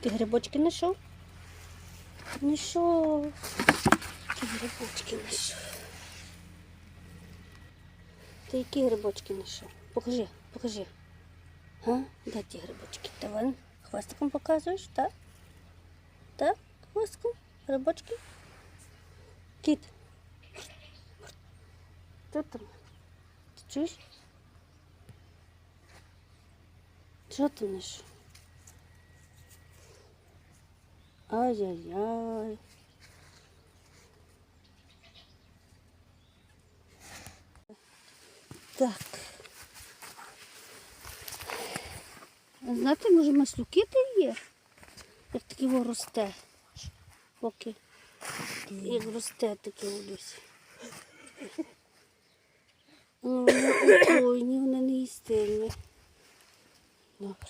Ти грибочки знайшов? Знайшов. Ти грибочки знайшов. Ти які грибочки знайшов? Покажи, покажи. А? Де ті грибочки? Давай хвостиком показуєш, так? Так? Хвостиком? Грибочки? Кіт. Що там? Ти чуєш? Що ти знайшов? Ай-яй-яй. Так. Знаєте, може маслюки то є? Як таке воно росте. Поки. Як росте таке десь. Ну, воно отруйні, воно не їстильне. Добре.